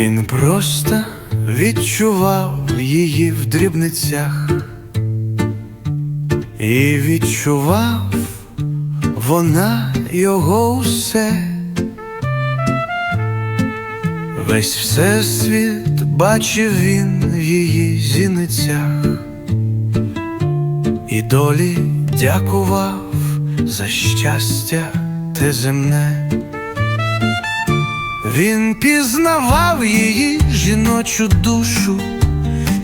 Він просто відчував її в дрібницях, і відчував вона його усе. Весь всесвіт бачив він в її зіницях, і долі дякував за щастя те земне. Він пізнавав її жіночу душу,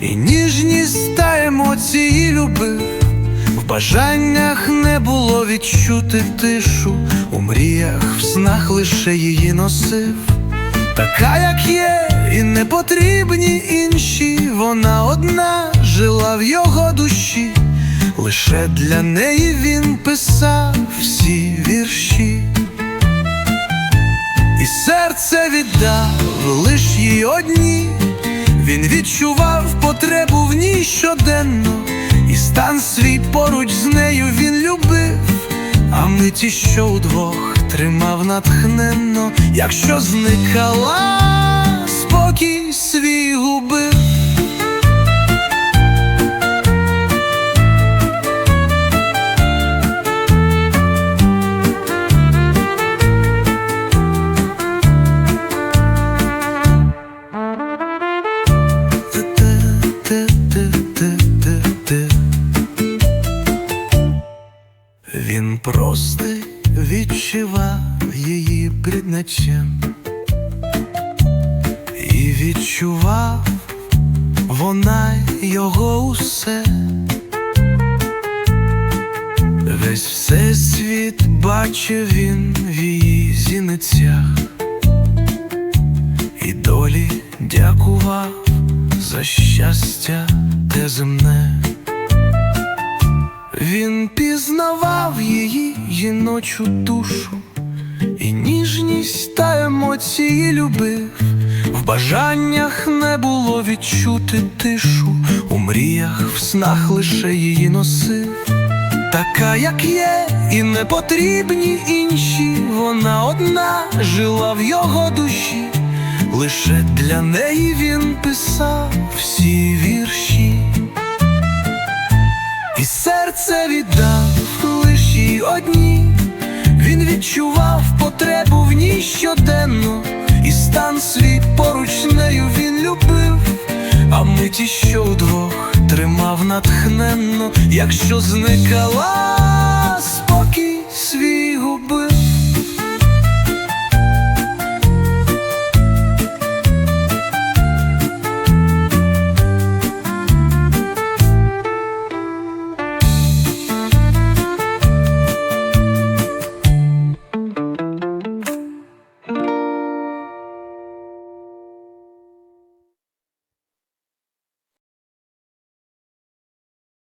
і ніжність та емоції любив. В бажаннях не було відчути тишу, у мріях, в снах лише її носив. Така, як є, і не потрібні інші, вона одна жила в його душі, лише для неї він писав всі вірші, і серце віддав лиш їй одні, він відчував потребу в ній щоденно, і стан свій поруч з нею він любив, а миті, що удвох тримав натхненно, якщо зникала, спокій свій губив. Те-те-те-те-те-те. Він просто відчував її предначем І відчував вона його усе Весь всесвіт бачив він в її зіницях І долі дякував за щастя те земне. Він пізнавав її жіночу душу, і ніжність та емоції любив. В бажаннях не було відчути тишу, у мріях, в снах лише її носив. Така, як є, і не потрібні інші, вона одна жила в його душі, лише для неї він писав всі вірші. І серце віддав лиш їй одній, він відчував потребу в ній щоденно, і стан свій поруч нею він любив, а миті, що удвох тримав натхненно, якщо зникала,